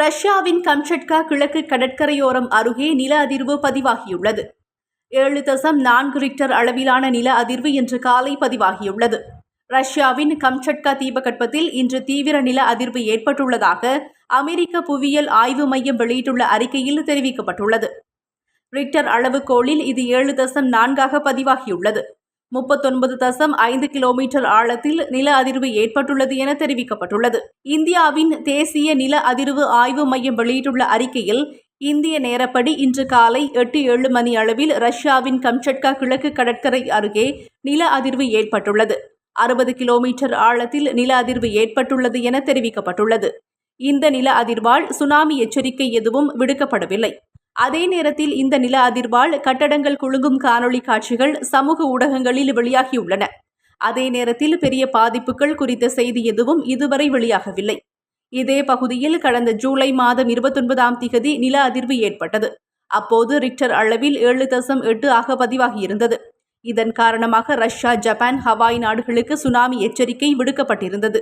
ரஷ்யாவின் கம்ஷட்கா கிழக்கு கடற்கரையோரம் அருகே நில அதிர்வு பதிவாகியுள்ளது. ஏழு தசம் நான்கு ரிக்டர் அளவிலான நில அதிர்வு இன்று காலை பதிவாகியுள்ளது. ரஷ்யாவின் கம்சட்கா தீபகற்பத்தில் இன்று தீவிர நில அதிர்வு ஏற்பட்டுள்ளதாக அமெரிக்க புவியியல் ஆய்வு மையம் வெளியிட்டுள்ள அறிக்கையில் தெரிவிக்கப்பட்டுள்ளது. ரிக்டர் அளவுகோலில் இது ஏழு தசம் நான்காக பதிவாகியுள்ளது. முப்பத்தொன்பது தசம் ஐந்து கிலோமீட்டர் ஆழத்தில் நில அதிர்வு ஏற்பட்டுள்ளது என தெரிவிக்கப்பட்டுள்ளது. இந்தியாவின் தேசிய நில அதிர்வு ஆய்வு மையம் வெளியிட்டுள்ள அறிக்கையில் இந்திய நேரப்படி இன்று காலை எட்டு ஏழு மணி அளவில் ரஷ்யாவின் கம்சட்கா கிழக்கு கடற்கரை அருகே நில அதிர்வு ஏற்பட்டுள்ளது. அறுபது கிலோமீட்டர் ஆழத்தில் நில அதிர்வு ஏற்பட்டுள்ளது என தெரிவிக்கப்பட்டுள்ளது. இந்த நில அதிர்வால் சுனாமி எச்சரிக்கை எதுவும் விடுக்கப்படவில்லை. அதே நேரத்தில் இந்த நில அதிர்வால் கட்டடங்கள் குலுங்கும் காணொளி காட்சிகள் சமூக ஊடகங்களில் வெளியாகியுள்ளன. அதே நேரத்தில் பெரிய பாதிப்புகள் குறித்த செய்தி எதுவும் இதுவரை வெளியாகவில்லை. இதே பகுதியில் கடந்த ஜூலை மாதம் இருபத்தொன்பதாம் திகதி நில அதிர்வு ஏற்பட்டது. அப்போது ரிக்டர் அளவில் ஏழு தசம் எட்டு ஆக பதிவாகியிருந்தது. இதன் காரணமாக ரஷ்யா ஜப்பான் ஹவாய் நாடுகளுக்கு சுனாமி எச்சரிக்கை விடுக்கப்பட்டிருந்தது.